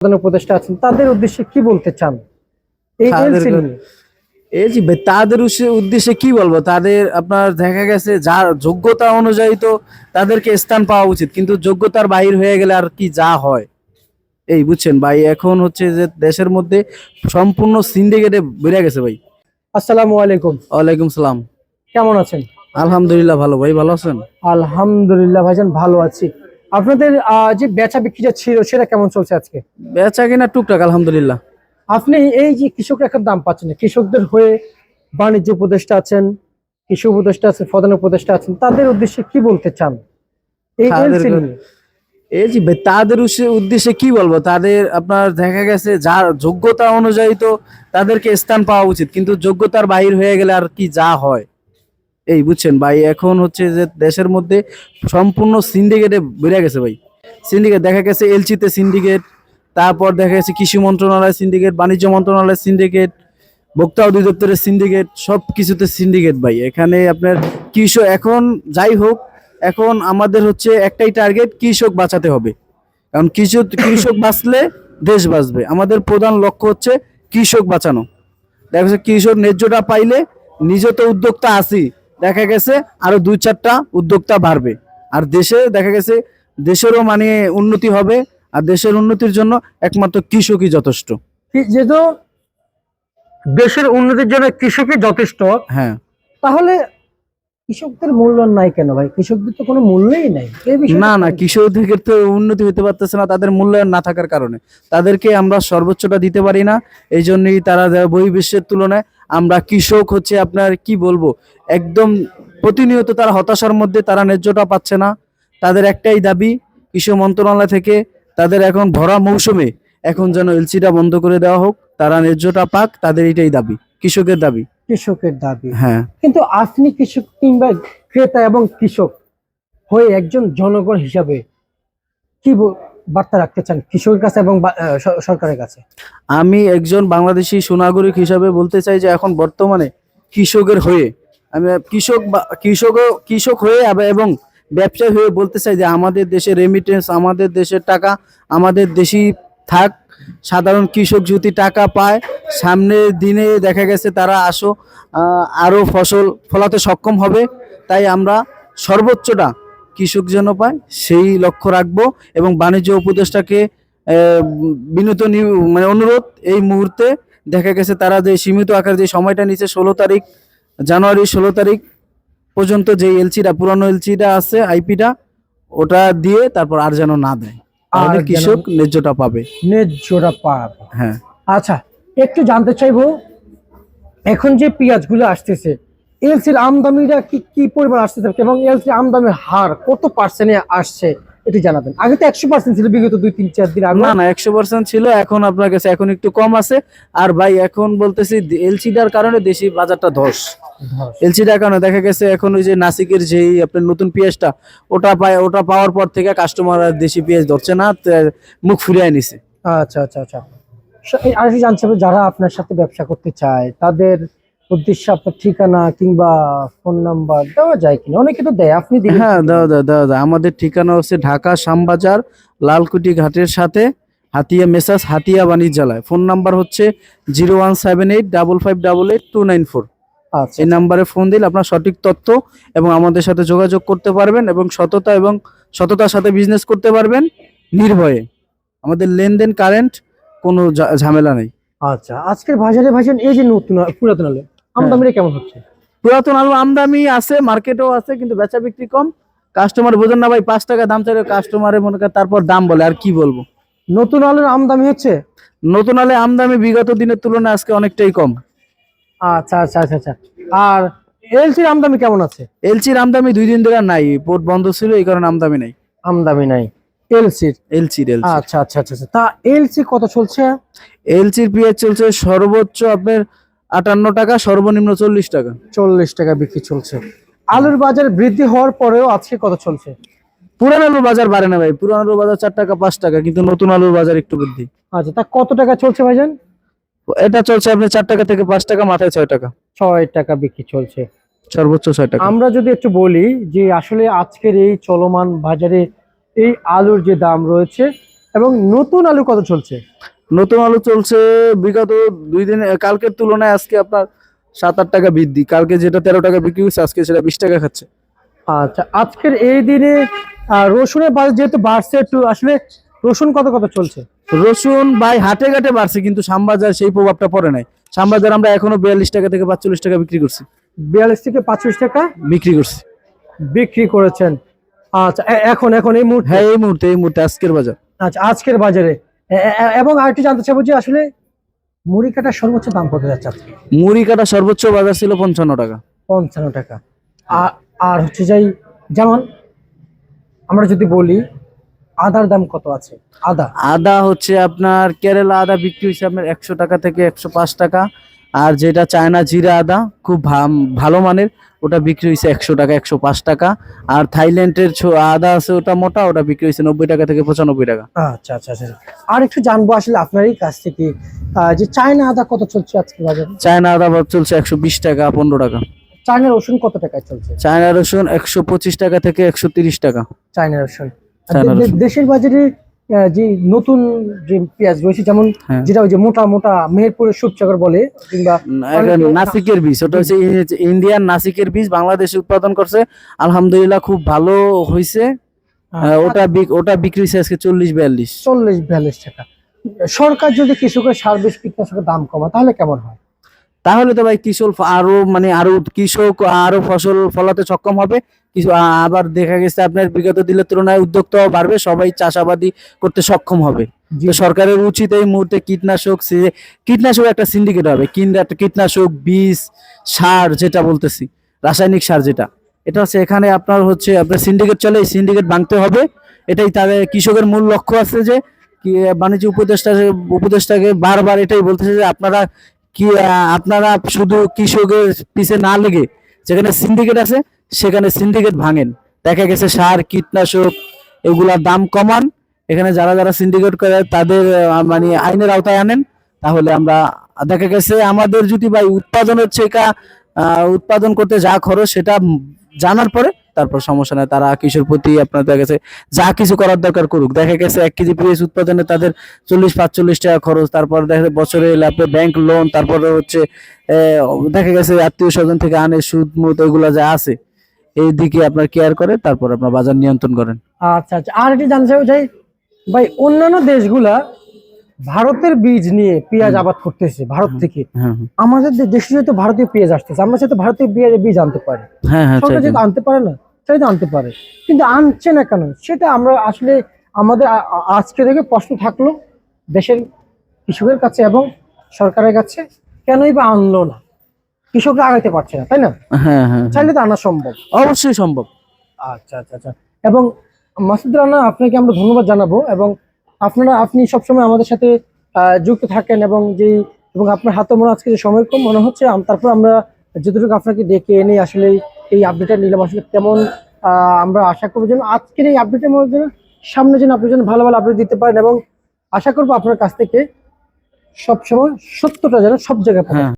প্রধান উপদেষ্টা আছেন তাদের উদ্দেশ্যে কি বলতে চান? এই যে তাদের উদ্দেশ্যে কি বলব? তাদের আপনার দেখা গেছে যার যোগ্যতা অনুযায়ী তো তাদেরকে স্থান পাওয়া উচিত কিন্তু যোগ্যতার বাহির হয়ে গেলে আর কি যা হয়? এই বুঝছেন ভাই এখন হচ্ছে যে দেশের মধ্যে সম্পূর্ণ সিন্ডিকেটে বেড়ে গেছে ভাই। আসসালামু আলাইকুম। ওয়ালাইকুম সালাম। কেমন আছেন? আলহামদুলিল্লাহ ভালো ভাই ভালো আছেন? আলহামদুলিল্লাহ ভাইজান ভালো আছি। আপনাদের যে বেচা বিক্রিটা ছিল সেটা কেমন চলছে আজকে? বেচা কিনা টুকটাক আলহামদুলিল্লাহ। আপনি এই যে কৃষকরা একটা দাম পাচ্ছেন না, কৃষকদের হয়ে বাণিজ্য উপদেষ্টা আছেন কৃষি উপদেষ্টা আছেন প্রধান উপদেষ্টা আছেন তাদের উদ্দেশ্যে কি বলতে চান? এই এই যে তাদের উদ্দেশ্যে কি বলব? তাদের আপনার দেখা গেছে যার যোগ্যতা অনুযায়ী তো তাদেরকে স্থান পাওয়া উচিত কিন্তু যোগ্যতার বাহির হয়ে গেলে আর কি যা হয়? এই বুঝছেন ভাই, এখন হচ্ছে যে দেশের মধ্যে সম্পূর্ণ সিন্ডিকেটে বেড়ে গেছে ভাই। সিন্ডিকেট দেখা গেছে এলচিতে সিন্ডিকেট তারপর দেখা গেছে কৃষি মন্ত্রণালয় সিন্ডিকেট বাণিজ্য মন্ত্রণালয়ের সিন্ডিকেট ভোক্তা অধিদপ্তরের সিন্ডিকেট সব কিছুতে সিন্ডিকেট ভাই। এখানে আপনার কৃষক, এখন যাই হোক, এখন আমাদের হচ্ছে একটাই টার্গেট কৃষক বাঁচাতে হবে। কারণ কৃষক কৃষক বাঁচলে দেশ বাঁচবে। আমাদের প্রধান লক্ষ্য হচ্ছে কৃষক বাঁচানো। দেখা যাচ্ছে কৃষক ন্যায্যটা পাইলে, নিজে তো উদ্যোক্তা আছি দেখা গেছে আরও দুই চারটা উদ্যোক্তা বাড়বে। আর দেশে দেখা গেছে দেশেরও মানে উন্নতি হবে আর দেশের উন্নতির জন্য একমাত্র কৃষকই যথেষ্ট। যেহেতু দেশের উন্নতির জন্য কৃষকই যথেষ্ট হ্যাঁ। তাহলে কৃষকদের মূল্য নাই কেন ভাই? কৃষকদের তো কোনো মূল্যই নাই। না না? কৃষকদের তো উন্নতি হতে পারতেছে না তাদের মূল্যায়ন না থাকার কারণে। তাদেরকে আমরা সর্বোচ্চটা দিতে পারি না এই জন্যই তারা বহির্বিশ্বের তুলনায় আমরা কৃষক হচ্ছে আপনার কি বলব একদম প্রতিনিয়ত তারা হতাশার মধ্যে তারা ন্যায্যটা পাচ্ছে না। তাদের একটাই দাবি কৃষি মন্ত্রণালয় থেকে তাদের এখন ভরা মৌসুমে এখন যেন এলসিটা বন্ধ করে দেওয়া হোক তারা ন্যায্যটা পাক তাদের এটাই দাবি কৃষকের দাবি। কৃষকের দাবি। হ্যাঁ। কিন্তু আপনি কৃষক কিংবা ক্রেতা এবং কৃষক হয়ে একজন জনগণ হিসাবে কি বার্তা রাখতে চান কৃষকের কাছে এবং সরকারের কাছে? আমি একজন বাংলাদেশি সুনাগরিক হিসাবে বলতে চাই যে এখন বর্তমানে কৃষকের হয়ে, আমি কৃষক কৃষক কৃষক হয়ে এবং ব্যবসায়ী হয়ে বলতে চাই যে আমাদের দেশে রেমিটেন্স আমাদের দেশের টাকা, আমাদের দেশি থাক। সাধারণ কৃষক যদি টাকা পায়, সামনের দিনে দেখা গেছে তারা আসো আরও ফসল ফলাতে সক্ষম হবে। তাই আমরা সর্বোচ্চটা কৃষক যেন পায় সেই লক্ষ্য রাখব এবং বাণিজ্য উপদেষ্টাকে বিনীত মানে অনুরোধ এই মুহূর্তে। দেখা গেছে তারা যে সীমিত আকার যে সময়টা নিচ্ছে ষোলো তারিখ জানুয়ারি ষোলো তারিখ পর্যন্ত যে এলসিটা পুরানো এলসিটা আছে আইপিটা ওটা দিয়ে তারপর আর যেন না দেয়। আর কৃষক ন্যায্যটা পাবে। ন্যায্যটা পাবে হ্যাঁ। আচ্ছা একটু জানতে চাইব এখন যে পেঁয়াজগুলো আসতেছে এলসির আমদানিটা কি কি পরিমাণ আসতেছে এবং এলসির আমদানির হার কত পার্সেন্টে আসছে এটি জানাবেন। আগে তো একশো পার্সেন্ট ছিল বিগত দুই তিন চার দিন না না একশো পার্সেন্ট ছিল এখন আপনার কাছে এখন একটু কম আছে। আর ভাই এখন বলতেছি এলসিটার কারণে দেশি বাজারটা ধস। এলসিটার কারণে দেখা গেছে এখন ওই যে নাসিকের যেই আপনার নতুন পেঁয়াজটা ওটা পায় ওটা পাওয়ার পর থেকে কাস্টমার আর দেশি পেঁয়াজ ধরছে না মুখ ফিরিয়ে নিছে। আচ্ছা আচ্ছা আচ্ছা। আরেকটু জানতে হবে যারা আপনার সাথে ব্যবসা করতে চায় তাদের উদ্দেশ্যে আপনার ঠিকানা কিংবা ফোন নাম্বার দেওয়া যায় কিনা? অনেকে তো দেয় আপনি হ্যাঁ দাও দাও দাও দাও। আমাদের ঠিকানা হচ্ছে ঢাকা শ্যামবাজার লালকুটি ঘাটের সাথে হাতিয়া মেসাস হাতিয়া বাণিজ্যালয় ফোন নাম্বার হচ্ছে zero one seven eight double five double eight two nine four. আচ্ছা। এই নাম্বারে ফোন দিলে আপনার সঠিক তথ্য এবং আমাদের সাথে যোগাযোগ করতে পারবেন এবং সততা এবং সততার সাথে বিজনেস করতে পারবেন নির্ভয়ে। আমাদের লেনদেন কারেন্ট কোনো ঝামেলা নেই। আচ্ছা আজকের বাজারে ভাইজান এই যে নতুন পুরাতন আলু আমদানিটা কেমন হচ্ছে? পুরাতন আলু আমদামি আছে মার্কেটেও আছে কিন্তু বেচা বিক্রি কম। কাস্টমার বোঝেন না ভাই পাঁচ টাকা দাম চাইলে কাস্টমারে মনে করে তারপর দাম বলে আর কি বলব? নতুন আলুর আমদানি হচ্ছে? নতুন আলু আমদামি বিগত দিনের তুলনায় আজকে অনেকটাই কম। আচ্ছা আচ্ছা আচ্ছা আচ্ছা। আর এলসির আমদানি কেমন আছে? এলচির আমদামি দুই দিন ধরে নাই পোর্ট বন্ধ ছিল এই কারণে আমদামি নাই। আমদানি নাই। এলসির? এলচির এলচি আচ্ছা আচ্ছা আচ্ছা আচ্ছা। তা এলসি কত চলছে? এলচির পেঁয়াজ চলছে সর্বোচ্চ আপনার আটান্ন টাকা সর্বনিম্ন চল্লিশ টাকা। চল্লিশ টাকা বিক্রি চলছে। আলুর বাজার বৃদ্ধি হওয়ার পরেও আজকে কত চলছে? পুরান আলুর বাজার বাড়ে না ভাই। পুরান আলুর বাজার চার টাকা পাঁচ টাকা কিন্তু নতুন আলুর বাজার একটু বৃদ্ধি। আচ্ছা তা কত টাকা চলছে ভাইজান? এটা চলছে আপনার চার টাকা থেকে পাঁচ টাকা মাথায় ছয় টাকা। ছয় টাকা বিক্রি চলছে। সর্বোচ্চ ছয় টাকা। আমরা যদি একটু বলি যে আসলে আজকের এই চলমান বাজারে এই আলুর যে দাম রয়েছে এবং নতুন আলু কত চলছে? নতুন আলু চলছে বিগত দুই দিন কালকের তুলনায় আজকে আপনার সাত আট টাকা বৃদ্ধি। কালকে যেটা তেরো টাকা বিক্রি হচ্ছে আজকে সেটা বিশ টাকা খাচ্ছে। আচ্ছা আজকের এই দিনে রসুনের বাজার যেহেতু বাড়ছে একটু আসলে রসুন কত কত চলছে? রসুন ভাই হাটে ঘাটে বাড়ছে কিন্তু শ্যামবাজার সেই প্রভাবটা পড়ে নাই। শ্যামবাজার আমরা এখনও বিয়াল্লিশ টাকা থেকে পাঁচচল্লিশ টাকা বিক্রি করছি। বিয়াল্লিশ থেকে পাঁচচল্লিশ টাকা? বিক্রি করছি। বিক্রি করেছেন। আচ্ছা এখন এখন এই মুহূর্তে? হ্যাঁ এই মুহূর্তে এই মুহূর্তে আজকের বাজার। আচ্ছা আজকের বাজারে এবং আরেকটু জানতে চাইব যে আসলে মুড়ি কাটার সর্বোচ্চ দাম কত যাচ্ছে মুড়ি কাটা সর্বোচ্চ বাজার ছিল পঞ্চান্ন টাকা। পঞ্চান্ন টাকা। আর আর হচ্ছে যাই যেমন আমরা যদি বলি আদার দাম কত আছে? আদা? আদা হচ্ছে আপনার কেরালা আদা বিক্রি হচ্ছে আপনার একশো টাকা থেকে একশো পাঁচ টাকা। আর যেটা চায়না জিরা আদা খুব ভালো মানের। ওটা বিক্রি হয়েছে একশো টাকা একশো পাঁচ টাকা। আর থাইল্যান্ডের আদা আছে ওটা মোটা ওটা বিক্রি হয়েছে নব্বই টাকা থেকে পঁচানব্বই টাকা। আচ্ছা আচ্ছা আচ্ছা আর একটু জানব আসলে আপনারই কাছ থেকে যে চায়না আদা কত চলছে আজকে বাজারে? চায়না আদা চলছে একশো বিশ টাকা পনেরো টাকা। চায়না রসুন কত টাকায় চলছে? চায়না রসুন একশো পঁচিশ টাকা থেকে একশো তিরিশ টাকা। চায়না রসুন। দেশের বাজারে যে নতুন যে পেঁয়াজ রয়েছে যেমন হ্যাঁ। যেটা ওই যে মোটা মোটা মেহেরপুরের সুপচাকর বলে কিংবা নাসিকের বীজ। ওটা হচ্ছে ইন্ডিয়ান নাসিকের বীজ বাংলাদেশে উৎপাদন করছে। আলহামদুলিল্লাহ খুব ভালো হয়েছে ওটা বিক- ওটা বিক্রি হয়েছে আজকে চল্লিশ বিয়াল্লিশ। চল্লিশ বিয়াল্লিশ টাকা। সরকার যদি কৃষকের সার বিষ কীটনাশকের দাম কমায় তাহলে কেমন হয়? তাহলে তো ভাই কৃষক আরও মানে আরও কৃষক আরও ফসল ফলাতে সক্ষম হবে। কিছু আবার দেখা গেছে আপনার বিগত দিনের তুলনায় উদ্যোক্তাও বাড়বে সবাই চাষাবাদি করতে সক্ষম হবে। সরকারের উচিত এই মুহূর্তে কীটনাশক কীটনাশক একটা সিন্ডিকেট হবে কীটনাশক বীজ সার যেটা বলতেছি রাসায়নিক সার যেটা। এটা হচ্ছে এখানে আপনার হচ্ছে আপনার সিন্ডিকেট চলে এই সিন্ডিকেট ভাঙতে হবে। এটাই তাদের কৃষকের মূল লক্ষ্য আছে যে বাণিজ্য উপদেষ্টা উপদেষ্টাকে বারবার এটাই বলতেছে যে আপনারা কি আপনারা শুধু কৃষকের পিছে না লেগে যেখানে সিন্ডিকেট আছে, সেখানে সিন্ডিকেট ভাঙেন। দেখা গেছে সার, কীটনাশক, এগুলার দাম কমান। এখানে যারা যারা সিন্ডিকেট করে, তাদের মানে আইনের আওতায় আনেন। তাহলে আমরা, দেখা গেছে আমাদের যদি ভাই উৎপাদনের থেকে উৎপাদন করতে যা খরচ, সেটা জানার পরে তারপর সমস্যা নেই তারা কৃষির প্রতি আপনার দেখা গেছে যা কিছু করার দরকার করুক। দেখা গেছে এক কেজি পেঁয়াজ উৎপাদনে তাদের চল্লিশ পাঁচচল্লিশ টাকা খরচ তারপর দেখা যাচ্ছে বছরে লাভে ব্যাংক লোন তারপরে হচ্ছে দেখা গেছে আত্মীয় স্বজন থেকে আনে সুদ মুদ ওইগুলা যা আছে এই দিকে আপনার কেয়ার করে তারপর আপনার বাজার নিয়ন্ত্রণ করেন। আচ্ছা আচ্ছা আর এটি জানতে চাইব যাই ভাই অন্যান্য দেশগুলা ভারতের বীজ নিয়ে পেঁয়াজ আবাদ করতেছে ভারত থেকে। হ্যাঁ। আমাদের দেশে যেহেতু ভারতীয় পেঁয়াজ আসতেছে আমরা সেহেতু ভারতীয় বীজ আনতে পারি। হ্যাঁ হ্যাঁ আনতে পারে না? সেটা আনতে পারে। কিন্তু আনছে না কেন? সেটা আমরা আসলে আমাদের আজকে থেকে প্রশ্ন থাকল দেশের কৃষকের কাছে এবং সরকারের কাছে কেনই বা আনলো না? কৃষকরা আগাইতে পারছে না তাই না? হ্যাঁ হ্যাঁ হ্যাঁ। চাইলে তো আনা সম্ভব। অবশ্যই সম্ভব। আচ্ছা আচ্ছা আচ্ছা। এবং মাসুদ রানা আপনাকে আমরা ধন্যবাদ জানাব এবং আপনারা আপনি সবসময় আমাদের সাথে আহ, যুক্ত থাকেন এবং যেই এবং আপনার হাতে মনে আজকে যে সময় কম মনে হচ্ছে তারপর আমরা যতটুকু আপনাকে ডেকে এনে আসলে এই আপডেটটা নিলাম আসলে আহ, আমরা আশা করব যেন আজকের এই আপডেটের মধ্যে সামনে যেন আপনি যেন ভালো ভালো আপডেট দিতে পারেন এবং আশা করব আপনার কাছ থেকে সবসময় সত্যটা যেন সব জায়গায়। হ্যাঁ